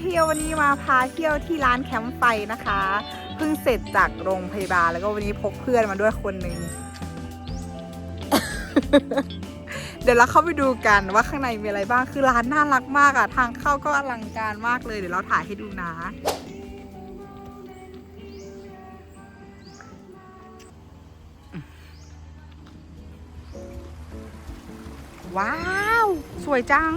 เที่ยววันนี้มาพาเที่ยวที่ร้านแคมป์ไฟนะคะเพิ่งเสร็จจากโรงพยาบาลแล้วก็วันนี้พกเพื่อนมาด้วยคนหนึ่ง เดี๋ยวเราเข้าไปดูกันว่าข้างในมีอะไรบ้างคือร้านน่ารักมากอะทางเข้าก็อลังการมากเลยเดี๋ยวเราถ่ายให้ดูนะว้าว สวยจัง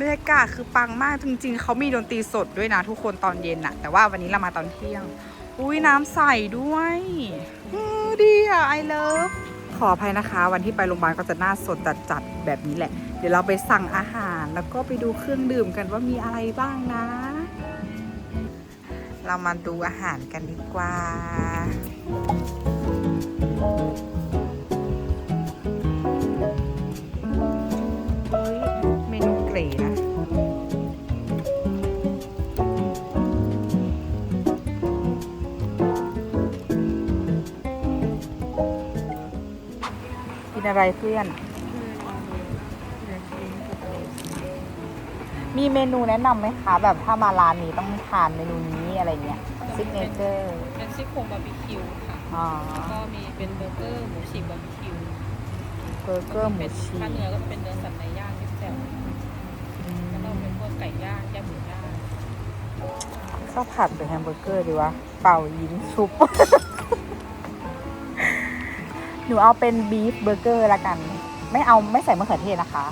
บรรยากาศคือปังมากจริงๆ เขามีดนตรีสดด้วยนะทุกคนตอนเย็นอะแต่ว่าวันนี้เรามาตอนเที่ยง อุ้ยน้ำใสด้วยอดีอะไอเลิฟขออภัยนะคะ วันที่ไปโรงพยาบาลก็จะหน้าสดจัดๆแบบนี้แหละ เดี๋ยวเราไปสั่งอาหารแล้วก็ไปดูเครื่องดื่มกันว่ามีอะไรบ้างนะ เรามาดูอาหารกันดีกว่า กินอะไรเพื่อน มีเมนูแนะนำไหมคะ แบบถ้ามาร้านนี้ต้องทานเมนูนี้อะไรเงี้ยซิกเนเจอร์เป็นซี่โครงบาร์บีคิวค่ะอ๋อแล้วก็มีเป็นเบอร์เกอร์หมูฉีกบาร์บีคิวเบอร์เกอร์หมูเป็นชีถ้าเนื้อก็เป็นเนื้อสัตว์ในย่างที่แจ่วแล้วก็เป็นพวกไก่ย่างย่างหมูย่างข้าวผัดหรือแฮมเบอร์เกอร์ดีวะ เป่ายิงชุบ หนูเอาเป็นบีฟเบอร์เกอร์ละกัน ไม่เอาไม่ใส่มะเขือเทศนะคะ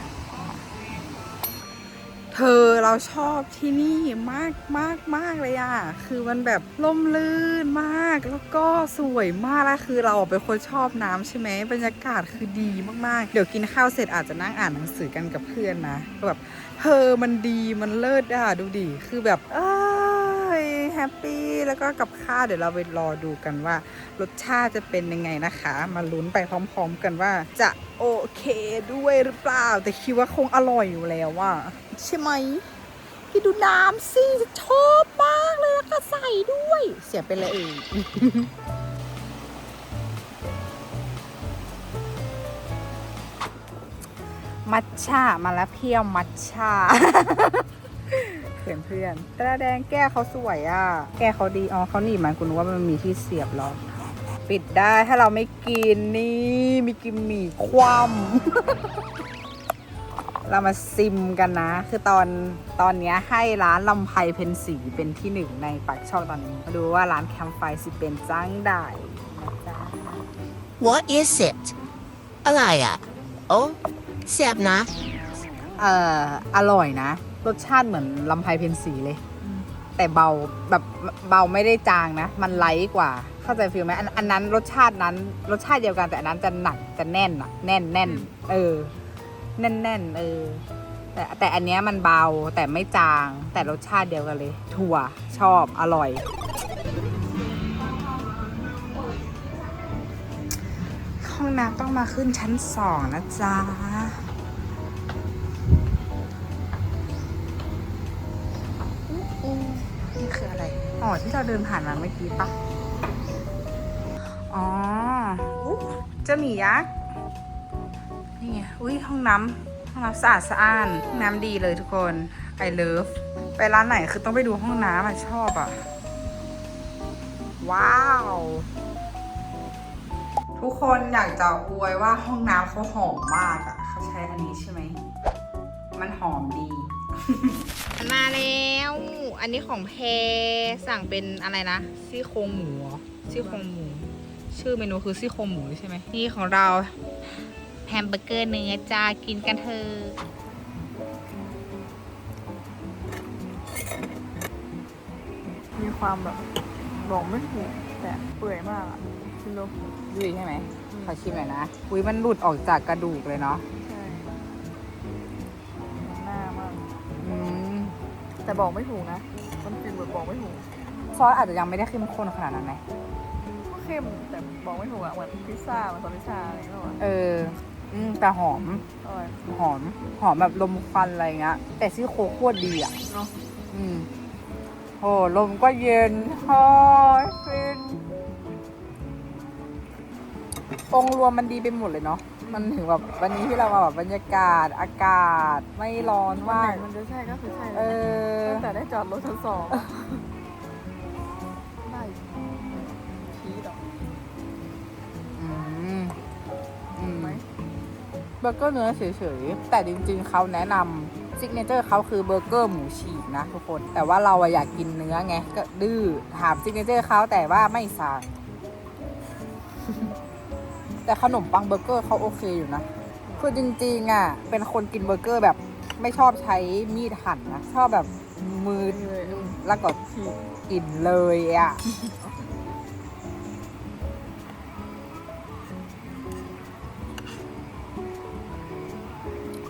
เธอเราชอบที่นี่มากมากมากเลยอะคือมันแบบล่มลื่นมากแล้วก็สวยมากแล้วคือเราเป็นคนชอบน้ำใช่ไหมบรรยากาศคือดีมากๆ เดี๋ยวกินข้าวเสร็จอาจจะนั่งอ่านหนังสือกันกับเพื่อนนะแบบเธอมันดีมันเลิศอะดูดิคือแบบเอ้ย แฮปปี้แล้วก็กับข้าวเดี๋ยวเราไปรอดูกันว่ารสชาติจะเป็นยังไงนะคะ มาลุ้นไปพร้อม ๆ กันว่า จะโอเคด้วยหรือเปล่า แต่คิดว่าคงอร่อยอยู่แล้วว่าใช่ไหมพี่ดูน้ำสิชอบมากเลยแล้วก็ใส่ด้วย เสียไปเลยเองมัทฉะมาแล้วเพียวมัทฉะ เพื่อนเพื่อนๆตราแดงแก้วเขาสวยอะ แก้วเขาดี อ๋อเขาหนีบมันกูนึกว่ามันมีที่เสียบหรอ ปิดได้ถ้าเราไม่กินนี่ มีกิมหมี่คว่ำ เรามาซิมกันนะ คือตอนตอนเนี้ยให้ร้านลำไพเพนสีเป็นที่หนึ่งในปากช่องตอนนี้ มาดูว่าร้านแคมป์ไฟสิเป็นจังได้นะจ๊ะ What is it อะไรอะ โอ้แซ่บนะ เอ่อ อร่อยนะ รสชาติเหมือนลำไพเพนสีเลย แต่เบาแบบเบาไม่ได้จางนะ มันไลท์กว่า เข้าใจฟีลไหมอันอันนั้นรสชาตินั้น รสชาติเดียวกันแต่อันนั้นจะหนักจะแน่นอะแน่นแน่นเออ แน่นแน่นเออ แต่แต่อันเนี้ยมันเบาแต่ไม่จาง แต่รสชาติเดียวกันเลย ถั่วชอบอร่อยห้องน้ำต้องมาขึ้นชั้นสองนะจ๊ะ คืออะไรอ๋อที่เราเดินผ่านมาเมื่อกี้ปะอ๋อเจ้าหมียักษ์นี่ไงอุ้ยห้องน้ำห้องน้ำสะอาดสะอ้านห้องน้ำดีเลยทุกคน I love ไปร้านไหนคือต้องไปดูห้องน้ำอะชอบอะ ว้าว ทุกคนอยากจะอวยว่าห้องน้ำเขาหอมมากอะเขาใช้อันนี้ใช่ไหม มันหอมดี มาแล้ว อันนี้ของแพรสั่งเป็นอะไรนะซี่โครงหมูเหรอซี่โครงหมู ชื่อเมนูคือซี่โครงหมูใช่ไหมนี่ของเราแฮมเบอร์เกอร์เนื้อจ้ากินกันเถอะมีความแบบบอกไม่ถูกแต่เปื่อยมากอะชิมดูดูดิใช่ไหมขอชิมหน่อยนะอุ้ยมันหลุดออกจากกระดูกเลยเนาะ แต่บอกไม่ถูกนะ มันฟิลแบบบอกไม่ถูกซอสอาจจะยังไม่ได้เข้มข้นขนาดนั้นไหมก็เข้มแต่บอกไม่ถูกอะเหมือนพิซซ่าเหมือนซอสพิซซ่าอะไรอย่างเงี้ยหรอเอออืมแต่หอม อร่อยหอม หอมแบบลมควันอะไรเงี้ย แต่ซี่โครงโคตรดีอะ เนาะอืมโอ้ลมก็เย็นฮอยฟินองค์รวมมันดีไปหมดเลยเนาะใมันถึงแบบวันนี้ที่เรามาแบบบรรยากาศอากาศไม่ร้อนวันมาไหนกมันจะใช่ก็คือใช่เอเลยอตั้งแต่ได้จอดรถชั้นสองอะได้พีดอกอืมอืมไหมเบอร์เกอร์เนื้อเฉยๆ แต่จริงๆเขาแนะนำซิกเนเจอร์เขาคือเบอร์เกอร์หมูฉีกนะทุกคน แต่ว่าเราอะอยากกินเนื้อไง ก็ดื้อถามซิกเนเจอร์เขาแต่ว่าไม่สั่ง แต่ขนมปังเบอร์เกอร์เขาโอเคอยู่นะคือจริงๆอะเป็นคนกินเบอร์เกอร์แบบไม่ชอบใช้มีดหั่นนะชอบแบบมือเลยแล้วก็กกินเลยอะ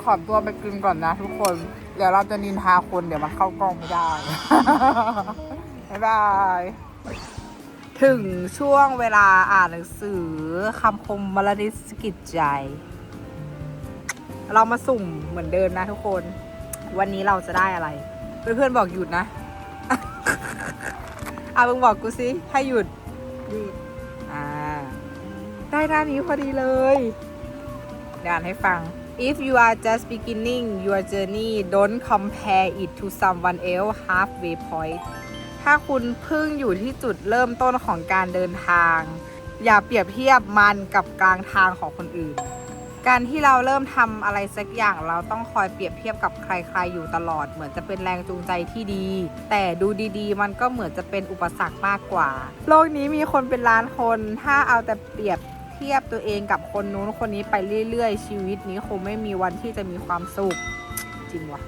ขอตัวไปกินก่อนนะทุกคน เดี๋ยวเราจะนินทาคนเดี๋ยวมันเข้ากล้องไม่ได้ บ๊ายบาย ถึงช่วงเวลาอ่านหนังสือคำคมมรดิสกิจใจ เรามาสุ่มเหมือนเดิมนะทุกคน วันนี้เราจะได้อะไร เพื่อนๆบอกหยุดนะ อะมึงบอกกูสิให้หยุดหยุดอ่า ได้ด้านนี้พอดีเลยเดี๋ยวอ่านให้ฟัง if you are just beginning your journey don't compare it to someone else halfway point ถ้าคุณเพิ่งอยู่ที่จุดเริ่มต้นของการเดินทาง อย่าเปรียบเทียบมันกับกลางทางของคนอื่น การที่เราเริ่มทำอะไรสักอย่างเราต้องคอยเปรียบเทียบกับใครๆอยู่ตลอด เหมือนจะเป็นแรงจูงใจที่ดี แต่ดูดีๆ มันก็เหมือนจะเป็นอุปสรรคมากกว่า โลกนี้มีคนเป็นล้านคน ถ้าเอาแต่เปรียบเทียบตัวเองกับคนนู้นคนนี้ไปเรื่อยๆ ชีวิตนี้คงไม่มีวันที่จะมีความสุขจริงวะ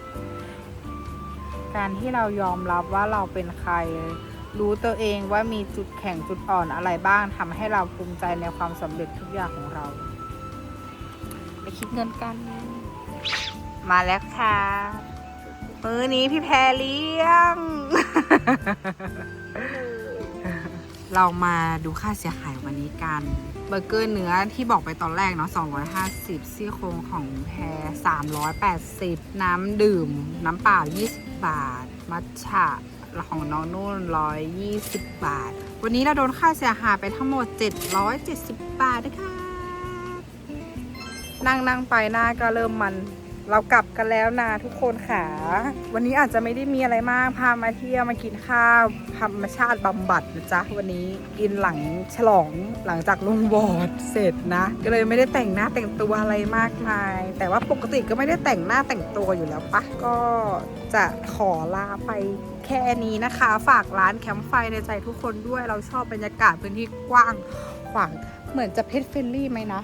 การที่เรายอมรับว่าเราเป็นใคร รู้ตัวเองว่ามีจุดแข็งจุดอ่อนอะไรบ้างทำให้เราภูมิใจในความสำเร็จทุกอย่างของเรา ไปคิดเงินกัน มาแล้วค่ะมื้อนี้พี่แพรเลี้ยง เรามาดูค่าเสียหายวันนี้กันเบอร์เกอร์เนื้อที่บอกไปตอนแรกเนาะ 250 ซี่โครงของแพร380 น้ำดื่ม น้ำเปล่า20 บาท มัทฉะของน้องนุ่น 120 บาท วันนี้เราโดนค่าเสียหายไปทั้งหมด 770 บาทนะคะ นั่งนั่งไปหน้าก็เริ่มมัน เรากลับกันแล้วนะทุกคนค่ะ วันนี้อาจจะไม่ได้มีอะไรมาก พามาเที่ยวมากินข้าวธรรมชาติบำบัดนะจ๊ะ วันนี้กินหลังฉลองหลังจากลงวอร์ดเสร็จนะ ก็เลยไม่ได้แต่งหน้าแต่งตัวอะไรมากมาย แต่ว่าปกติก็ไม่ได้แต่งหน้าแต่งตัวอยู่แล้วปะก็จะขอลาไปแค่นี้นะคะ ฝากร้านแคมป์ไฟในใจทุกคนด้วยเราชอบบรรยากาศพื้นที่กว้างขวางเหมือนจะเพชรเฟรนลี่ไหมนะ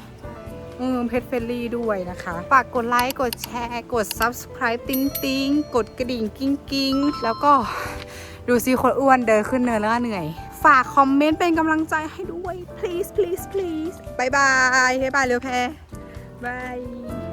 อืมเพจเฟรลี่ด้วยนะคะฝากกดไลค์กดแชร์กด subscribe ติ้งติ้งกดกระดิ่งกิ้งกิ้งแล้วก็ดูสิคนอ้วนเดินขึ้นเนินแล้วก็เหนื่อย ฝากคอมเมนต์เป็นกำลังใจให้ด้วย please please please บายบายบายบายเร็วแพรบาย